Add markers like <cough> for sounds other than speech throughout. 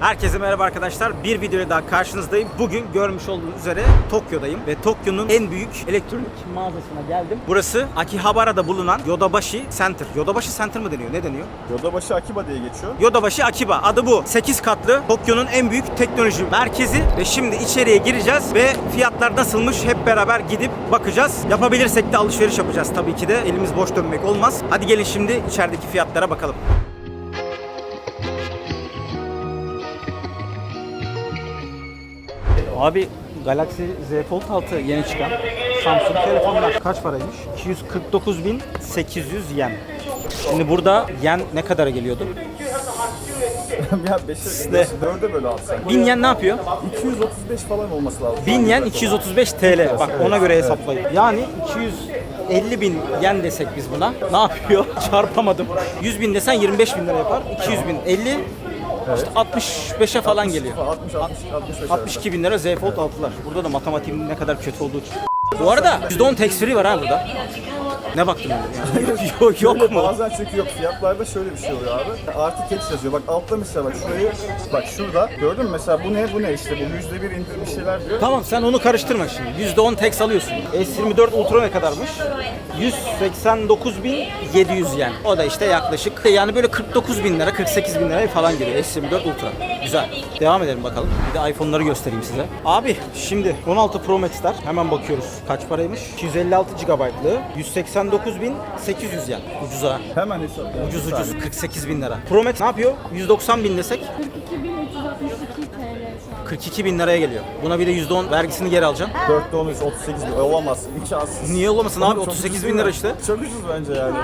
Herkese merhaba arkadaşlar. Bir videoyla daha karşınızdayım. Bugün görmüş olduğunuz üzere Tokyo'dayım ve Tokyo'nun en büyük elektronik mağazasına geldim. Burası Akihabara'da bulunan Yodobashi Center. Yodobashi Center mı deniyor? Ne deniyor? Yodabaşı Akiba diye geçiyor. Yodobashi Akiba adı bu. 8 katlı Tokyo'nun en büyük teknoloji merkezi ve şimdi içeriye gireceğiz ve fiyatlar nasılmış hep beraber gidip bakacağız. Yapabilirsek de alışveriş yapacağız tabii ki de. Elimiz boş dönmek olmaz. Hadi gelin şimdi içerideki fiyatlara bakalım. Abi Galaxy Z Fold 6 yeni çıkan Samsung telefonlar kaç paraymış? 249.800 yen. Şimdi burada yen ne kadara geliyordu? <laughs> ya 5'e, Ne? 4'e böyle alsak. 1000 yen ne yapıyor? 235 falan olması lazım. 1000 yen 235 TL. Bak ona göre hesaplayın. Yani 250 bin yen desek biz buna. Ne yapıyor? <laughs> Çarpamadım. 100 bin desen 25 bin lira yapar. 200 bin 50 işte 65'e falan geliyor. 60, 60, 65. 62 bin lira Z Fold 6'lar. Burada da matematiğin ne kadar kötü olduğu için. Bu arada %10 tax free var ha burada. Ne baktın öyle? <laughs> yok, yok mu? Bazen çünkü yok. Fiyatlarda şöyle bir şey oluyor abi. Artı text yazıyor. Bak altta mesela bak şurayı bak şurada gördün mü mesela bu ne bu ne işte bu yüzde bir indirim bir şeyler diyor. Tamam sen onu karıştırma şimdi. Yüzde on tax alıyorsun. S24 Ultra ne kadarmış? 189.700 yani. O da işte yaklaşık yani böyle 49 bin lira 48 bin lira falan geliyor S24 Ultra. Güzel. Devam edelim bakalım. Bir de iPhone'ları göstereyim size. Abi şimdi 16 Pro Max'ler hemen bakıyoruz. Kaç paraymış? 256 GB'lı 180 99.800 yani. Ucuza. Hemen hesap. Ucuz ucuz. 48 bin lira. Promet ne yapıyor? 190 bin desek. 42.362 TL. 42 bin liraya geliyor. Buna bir de %10 vergisini geri alacağım. 4'te 10 38 bin. Olamaz. İmkansız. Niye olamasın abi? Çok 38 ucuz bin değil lira mi? işte. Çok ucuz bence yani.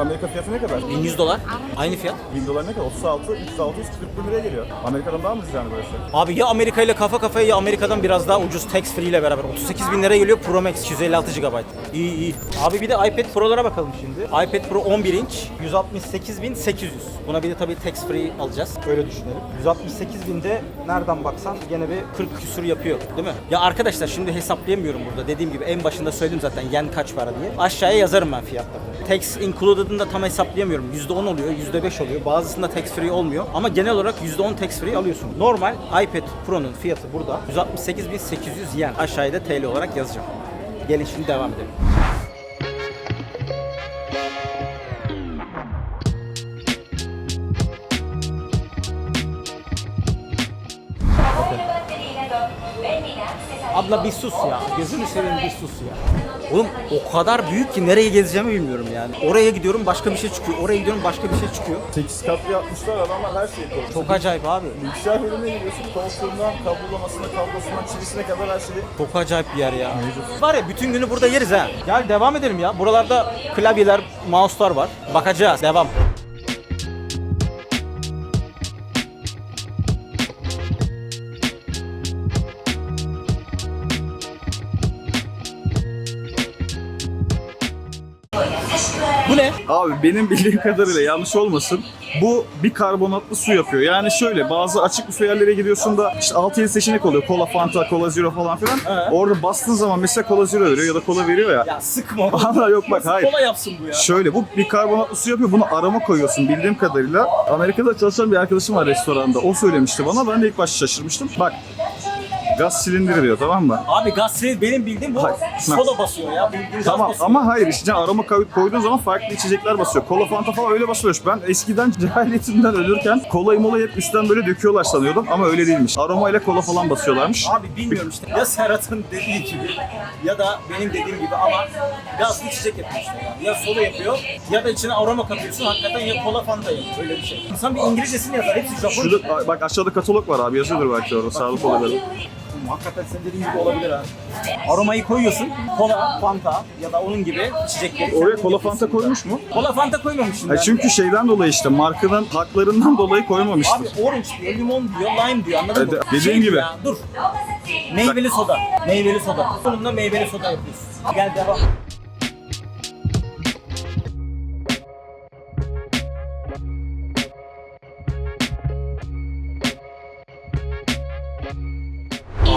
Amerika fiyatı ne kadar? 1100 dolar. Aynı fiyat. 1000 dolar ne kadar? 36, 36, 140 bin liraya geliyor. Amerika'dan daha mı ucuz yani burası? Abi ya Amerika ile kafa kafaya ya Amerika'dan biraz daha ucuz tax free ile beraber. 38 bin liraya geliyor Pro Max 256 GB. İyi iyi. Abi bir de iPad Pro'lara bakalım şimdi. iPad Pro 11 inç 168.800. Buna bir de tabii tax free alacağız. Öyle düşünelim. 168 binde nereden baksan gene bir 40 küsur yapıyor değil mi? Ya arkadaşlar şimdi hesaplayamıyorum burada. Dediğim gibi en başında söyledim zaten yen kaç para diye. Aşağıya yazarım ben fiyatlarını. Tax included'ını da tam hesaplayamıyorum. %10 oluyor, %5 oluyor. Bazısında tax free olmuyor. Ama genel olarak %10 tax free alıyorsun. Normal iPad Pro'nun fiyatı burada 168.800 yen. Aşağıya da TL olarak yazacağım. Gelin şimdi devam edelim. Abla bir sus ya. Gözünü seveyim bir sus ya. Oğlum o kadar büyük ki nereye gezeceğimi bilmiyorum yani. Oraya gidiyorum başka bir şey çıkıyor. Oraya gidiyorum başka bir şey çıkıyor. 8 katlı yapmışlar adamlar her şeyi koymuş. Çok acayip abi. Bilgisayar bölümüne giriyorsun, koltuğundan kablolamasına, kablosundan, çivisine kadar her şeyi. Çok acayip bir yer ya. Var ya bütün günü burada yeriz ha. Gel devam edelim ya. Buralarda klavyeler, mouse'lar var. Bakacağız. Devam. Abi benim bildiğim kadarıyla yanlış olmasın. Bu bir karbonatlı su yapıyor. Yani şöyle bazı açık büfe yerlere gidiyorsun da işte 6-7 seçenek oluyor. Kola, Fanta, Kola Zero falan filan. He. Orada bastığın zaman mesela Kola Zero veriyor ya da kola veriyor ya. Ya sıkma. Valla yok bak hayır. Kola yapsın bu ya. Şöyle bu bir karbonatlı su yapıyor. Bunu arama koyuyorsun bildiğim kadarıyla. Amerika'da çalışan bir arkadaşım var restoranda. O söylemişti bana. Ben de ilk başta şaşırmıştım. Bak gaz silindiri diyor tamam mı? Abi gazete benim bildiğim bu Hayır. soda basıyor ya. Gaz Tamam basıyor. ama hayır arama koy- koyduğun zaman farklı içecekler basıyor. Kola fanta falan öyle basıyor. Ben eskiden <laughs> cehaletimden ölürken kolayı molayı hep üstten böyle döküyorlar sanıyordum ama öyle değilmiş. Aroma ile kola falan basıyorlarmış. Abi bilmiyorum işte. Ya Serhat'ın dediği gibi ya da benim dediğim gibi ama gazlı içecek işte yani. Ya soda yapıyor ya da içine aroma katıyorsun hakikaten ya kola fanta yapıyor. Öyle bir şey. İnsan bir İngilizcesini yazar. Hepsi Japon. Şurada bak aşağıda katalog var abi yazıyordur belki orada sağlık olabilir. Hakikaten senin dediğin gibi olabilir ha. Aromayı koyuyorsun. Kola, fanta ya da onun gibi içecekleri. Oraya kola fanta koymuş mu? Kola fanta koymamışsın. Ha, çünkü şeyden dolayı işte markanın haklarından dolayı koymamıştır. Abi orange diyor, limon diyor, lime diyor anladın mı? Dediğin gibi. Ya, dur. Meyveli soda. Meyveli soda. Bununla meyveli soda yapıyorsun. Gel devam.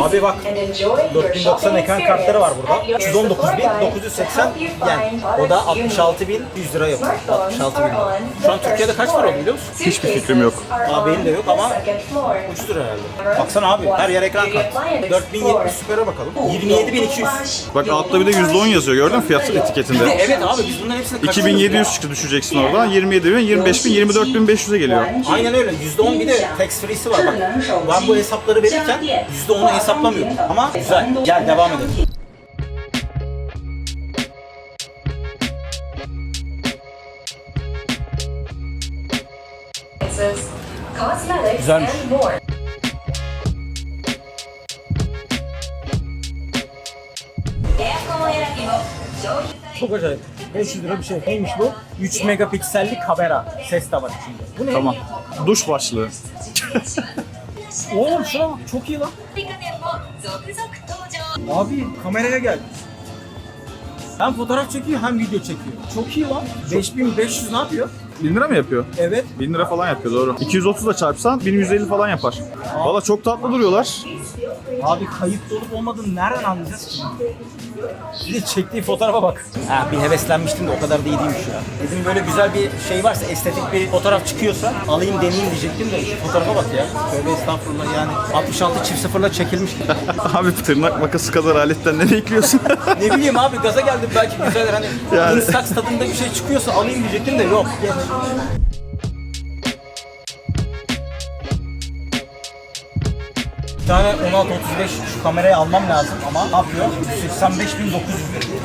Abi bak 4090 ekran kartları var burada. 319.980 yen. O da 66.100 lira yapıyor. 66 bin lira. Şu an Türkiye'de kaç para oldu biliyor musun? Hiçbir fikrim yok. Abi benim de yok ama uçtur herhalde. Baksana abi her yer ekran kartı. 4070 Super'e bakalım. 27.200. Bak altta bir de %10 yazıyor gördün mü fiyat etiketinde. evet abi biz bunların hepsini kaçırıyoruz 2700 ya. çıktı düşeceksin oradan. 27 bin, 25 bin, 24 bin 500'e geliyor. Aynen öyle. %10 bir de tax free'si var bak. Ben bu hesapları verirken %10'u hesaplamıyorum. Ama güzel. Gel devam edelim. Güzelmiş. Çok acayip. 500 lira bir şey. Neymiş bu? 3 megapikselli kamera. Ses de var içinde. Bu ne? Tamam. Duş başlığı. Oğlum şuna bak. Çok iyi lan. Abi kameraya gel. Hem fotoğraf çekiyor hem video çekiyor. Çok iyi lan. 5500 ne yapıyor? 1000 lira mı yapıyor? Evet. 1000 lira falan yapıyor doğru. 230 da çarpsan 1150 falan yapar. Valla çok tatlı duruyorlar. Abi kayıt olup olmadığını nereden anlayacağız ki? Bir de çektiği fotoğrafa bak. Ha, bir heveslenmiştim de o kadar da iyi değilmiş ya. Dedim böyle güzel bir şey varsa, estetik bir fotoğraf çıkıyorsa alayım deneyeyim diyecektim de şu fotoğrafa bak ya. Tövbe estağfurullah yani. 66 çift sıfırla çekilmiş. <laughs> Abi tırnak makası kadar aletten ne bekliyorsun? <laughs> ne bileyim abi gaza geldim belki güzel hani Yani. Instax tadında bir şey çıkıyorsa alayım diyecektim de yok. Geç. Bir tane 1635 şu kamerayı almam lazım ama ne yapıyor? 185.900 veriyor.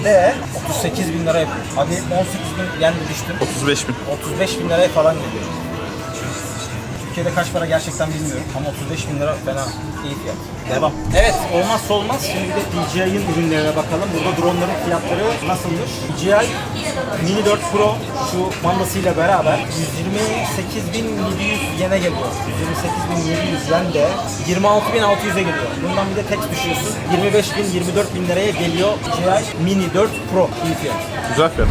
185.900 de 38 bin lira yapıyor. Hadi 18 bin de düştüm. 35 bin. 35 bin liraya falan geliyor. Türkiye'de kaç para gerçekten bilmiyorum ama 35 bin lira fena iyi fiyat. Devam. Evet olmazsa olmaz. Şimdi bir de DJI'ın ürünlerine bakalım. Burada droneların fiyatları nasılmış? DJI Mini 4 Pro şu mandasıyla beraber 128.700 yene geliyor. 128.700 yen de 26.600'e geliyor. Bundan bir de tek düşüyorsun. 25.000 24.000 liraya geliyor DJI Mini 4 Pro iyi fiyat. Güzel fiyat.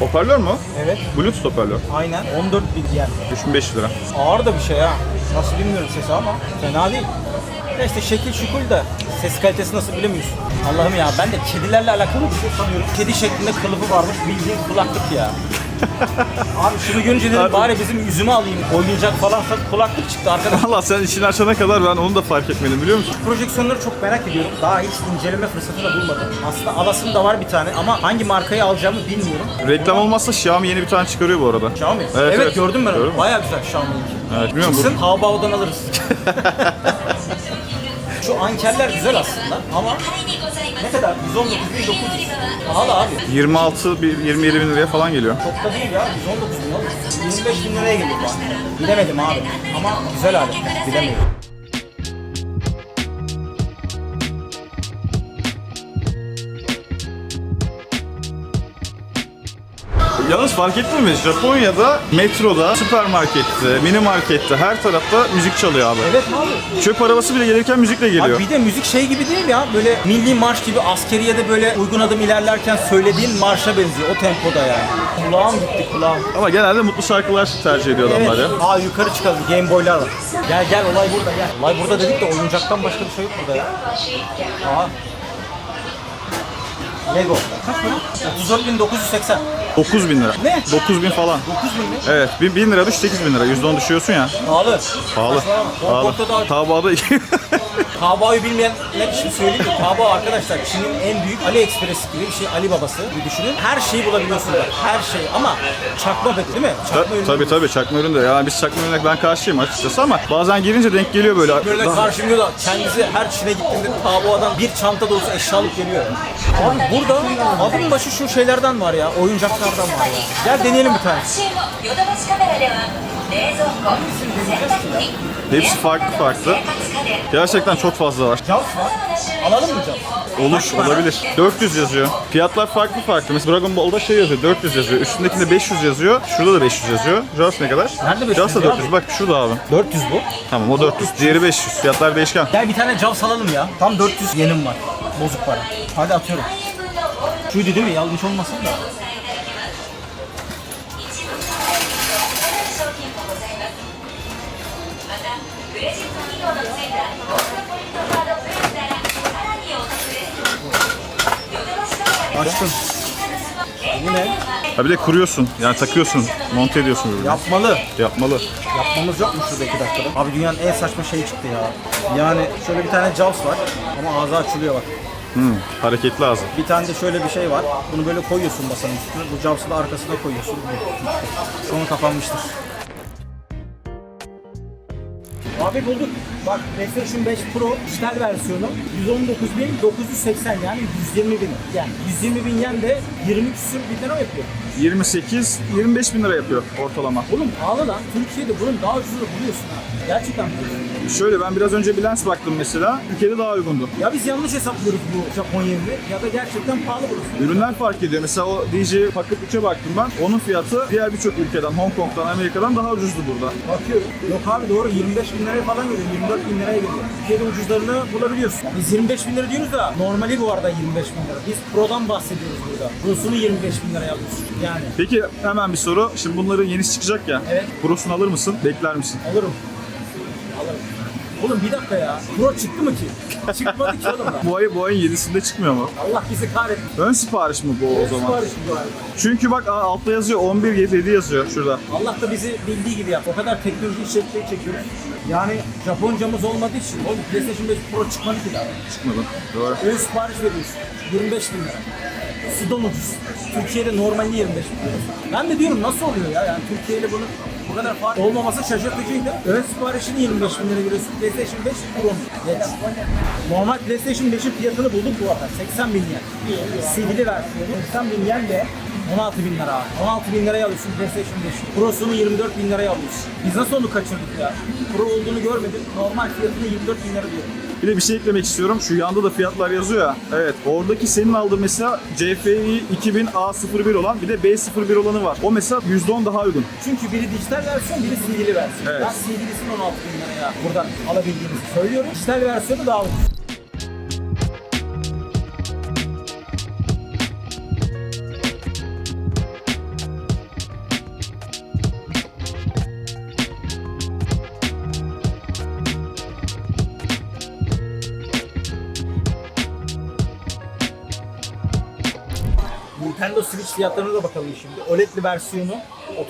Hoparlör mü? o? Evet. Bluetooth hoparlör. Aynen 14 bin yen. 3500 lira. Ağır da bir şey ha. Nasıl bilmiyorum sesi ama fena değil. Ya işte şekil şukul da ses kalitesi nasıl bilemiyorsun. Allah'ım ya ben de kedilerle alakalı bir şey sanıyorum. Kedi şeklinde kılıfı varmış bildiğin kulaklık ya. Abi şunu görünce dedim bari bizim yüzümü alayım. Oyuncak falansa kulaklık çıktı arkadan. Valla sen işini açana kadar ben onu da fark etmedim biliyor musun? Projeksiyonları çok merak ediyorum. Daha hiç inceleme fırsatı da bulmadım. Aslında alasım da var bir tane ama hangi markayı alacağımı bilmiyorum. Reklam olmazsa Xiaomi yeni bir tane çıkarıyor bu arada. Xiaomi. Evet, evet. gördüm ben Gördün onu. Baya güzel Xiaomi'ninki. Evet, bilmiyorum, bu- Çıksın Taobao'dan alırız. <laughs> Şu ankerler güzel aslında ama ne kadar? 119.900. Pahalı abi. 26 bir 27 bin liraya falan geliyor. Çok da değil ya. 119 bin alır. 25 bin liraya geliyor bana. Bilemedim abi. Ama güzel alet. Bilemiyorum. Yalnız fark ettin mi? Japonya'da metroda, süpermarkette, mini markette her tarafta müzik çalıyor abi. Evet abi. Çöp arabası bile gelirken müzikle geliyor. Abi bir de müzik şey gibi değil ya. Böyle milli marş gibi askeriyede böyle uygun adım ilerlerken söylediğin marşa benziyor. O tempoda yani. Kulağım gitti kulağım. Ama genelde mutlu şarkılar tercih ediyor adamlar ya. Aa yukarı çıkalım. Game Boy'lar var. Gel gel olay burada gel. Olay burada dedik de oyuncaktan başka bir şey yok burada ya. Aa. Lego. Kaç para? 34.980. 9 bin lira. Ne? 9 bin falan. 9 bin mi? Evet, 1000 bin lira düş 8 bin lira. %10 düşüyorsun ya. Pahalı. Pahalı. Pahalı. Hongkong'da da Taoba'da Taobao'yu <laughs> bilmeyenler için söyleyeyim ki Taobao arkadaşlar Çin'in en büyük AliExpress gibi bir şey Ali babası bir düşünün. Her şeyi bulabiliyorsunuz. Her şey ama çakma pek değil mi? Çakma ürün. tabii tabii çakma ürün de. Yani biz çakma ürüne ben karşıyım açıkçası ama bazen girince denk geliyor böyle. Böyle Daha- karşımda da kendisi her Çin'e gittiğinde Taobao'dan bir çanta dolusu eşya alıp geliyor. Abi burada adım başı şu şeylerden var ya, oradan mı alıyor? Gel deneyelim bir tane. Hepsi farklı farklı. Gerçekten çok fazla var. Cam var. Alalım mı cam? Olur, olabilir. 400 yazıyor. Fiyatlar farklı farklı. Mesela Dragon Ball'da şey yazıyor, 400 yazıyor. Üstündekinde 500 yazıyor. Şurada da 500 yazıyor. Jas ne kadar? Nerede 500 Jas da 400. Bak şurada abi. 400 bu. Tamam o 400. Diğeri 500. Fiyatlar değişken. Gel bir tane Jas alalım ya. Tam 400 yenim var. Bozuk para. Hadi atıyorum. Şuydu değil mi? Yanlış olmasın da. Açtım. Bu ne? Ha bir de kuruyorsun. Yani takıyorsun. Monte ediyorsun birbirine. Yapmalı. Yapmalı. Yapmamız yok mu şurada iki dakikada? Abi dünyanın en saçma şeyi çıktı ya. Yani şöyle bir tane Jaws var ama ağzı açılıyor bak. Hmm, hareketli ağzı. Bir tane de şöyle bir şey var. Bunu böyle koyuyorsun masanın üstüne. Bu Jaws'ı da arkasına koyuyorsun. Sonra kapanmıştır. Abi bulduk. Bak PlayStation 5 Pro dijital versiyonu 119.980 yani 120 bin. Yani 120 bin yen de 20 küsür bin lira yapıyor. 28, 25 bin lira yapıyor ortalama. Oğlum pahalı lan. Türkiye'de bunun daha ucuzunu buluyorsun ha. Gerçekten buluyorsun. Şöyle ben biraz önce bir lens baktım mesela. Ülkede daha uygundu. Ya biz yanlış hesaplıyoruz bu Japon yerini ya da gerçekten pahalı burası. Ürünler fark ediyor. Mesela o DJ Pocket 3'e baktım ben. Onun fiyatı diğer birçok ülkeden, Hong Kong'dan, Amerika'dan daha ucuzdu burada. Bakıyorum. Yok abi doğru 25 bin liraya falan geliyor. 24 bin liraya geliyor. Türkiye'de ucuzlarını bulabiliyorsun. Biz 25 bin lira diyoruz da normali bu arada 25 bin lira. Biz Pro'dan bahsediyoruz burada. Pro'sunu 25 bin liraya alıyorsun. Yani Peki hemen bir soru. Şimdi bunların yenisi çıkacak ya. Evet. Pro'sunu alır mısın? Bekler misin? Alırım. Oğlum bir dakika ya. Pro çıktı mı ki? Çıkmadı ki oğlum. Bu ay bu ayın 7'sinde çıkmıyor mu? Allah bizi kahretsin. Ön sipariş mi bu o zaman? Sipariş bu abi. Çünkü bak aa, altta yazıyor 11 7 yazıyor şurada. Allah da bizi bildiği gibi yap. O kadar teknoloji içerikleri çekiyoruz. Yani Japoncamız olmadığı için oğlum PlayStation 5 Pro çıkmadı ki daha. Çıkmadı. Doğru. Ön sipariş veriyorsun. 25 bin lira. Sudan ucuz. Türkiye'de normalde 25 bin lira. Ben de diyorum nasıl oluyor ya? Yani Türkiye ile bunun bu kadar fark olmaması şaşırtıcıydı. Ön siparişini 25 bin lira veriyorsun. PlayStation 5 Pro. Geç. Normal PlayStation 5'in fiyatını bulduk bu arada. 80 bin yen. CD'li versiyonu 80 bin yen de 16 bin lira. 16 bin liraya alıyorsun PlayStation 5. Pro'sunu 24 bin liraya alıyorsun. Biz nasıl onu kaçırdık ya? Pro olduğunu görmedim. Normal fiyatını 24 bin lira diyorum. Bir de bir şey eklemek istiyorum. Şu yanda da fiyatlar yazıyor ya. Evet. Oradaki senin aldığın mesela CFI 2000A01 olan bir de B01 olanı var. O mesela %10 daha uygun. Çünkü biri dijital versiyon, biri CD'li versiyon. Evet. Ben CD'lisini 16 bin liraya buradan alabildiğimizi söylüyorum. Dijital versiyonu daha ucuz. Fiyatlarına da bakalım şimdi. OLED'li versiyonu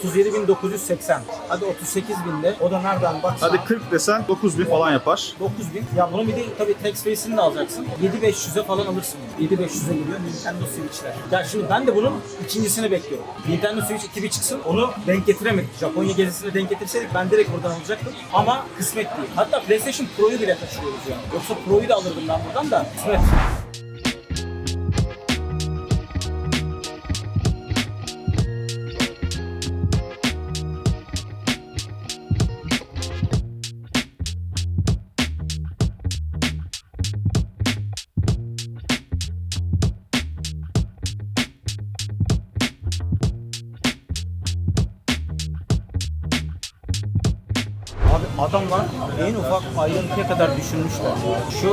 37.980. Hadi 38.000 de. O da nereden baksan. Hadi 40 desen 9000 falan yapar. 9000. Ya bunun bir de tabii tax face'ini de alacaksın. 7500'e falan alırsın. 7500'e geliyor Nintendo Switch'ler. Ya şimdi ben de bunun ikincisini bekliyorum. Nintendo Switch 2 bir çıksın. Onu denk getiremedik. Japonya gezisine denk getirseydik ben direkt buradan alacaktım. Ama kısmet değil. Hatta PlayStation Pro'yu bile kaçırıyoruz yani. Yoksa Pro'yu da alırdım ben buradan da. Kısmet. Adamlar en ufak ayrıntıya kadar düşünmüşler. Şu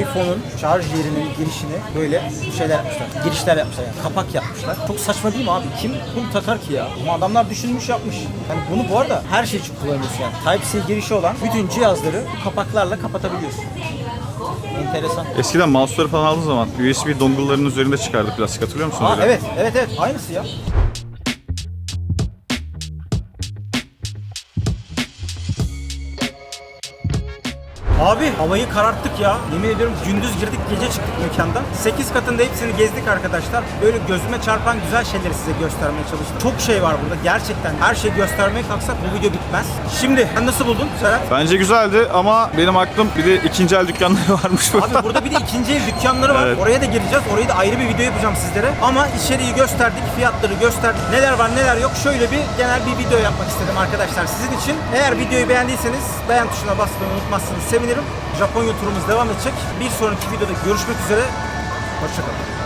iPhone'un şarj yerinin girişini böyle şeyler yapmışlar. Girişler yapmışlar yani. Kapak yapmışlar. Çok saçma değil mi abi? Kim bunu takar ki ya? Ama adamlar düşünmüş yapmış. Yani bunu bu arada her şey için kullanıyorsun yani. Type-C girişi olan bütün cihazları kapaklarla kapatabiliyorsun. Enteresan. Eskiden mouse'ları falan aldığın zaman USB dongle'ların üzerinde çıkardı plastik hatırlıyor musun? Aa öyle? evet, evet evet aynısı ya. Abi havayı kararttık ya. Yemin ediyorum gündüz girdik gece çıktık mekandan. 8 katında hepsini gezdik arkadaşlar. Böyle gözüme çarpan güzel şeyleri size göstermeye çalıştım. Çok şey var burada gerçekten. Her şeyi göstermeye kalksak bu video bitmez. Şimdi sen nasıl buldun Serhat? Bence güzeldi ama benim aklım bir de ikinci el dükkanları <laughs> varmış burada. Abi burada bir de ikinci el dükkanları var. Evet. Oraya da gireceğiz. Orayı da ayrı bir video yapacağım sizlere. Ama içeriği gösterdik, fiyatları gösterdik. Neler var neler yok. Şöyle bir genel bir video yapmak istedim arkadaşlar sizin için. Eğer videoyu beğendiyseniz beğen tuşuna basmayı unutmazsınız. Sevinirim. Sevinirim. Japonya turumuz devam edecek. Bir sonraki videoda görüşmek üzere. Hoşçakalın.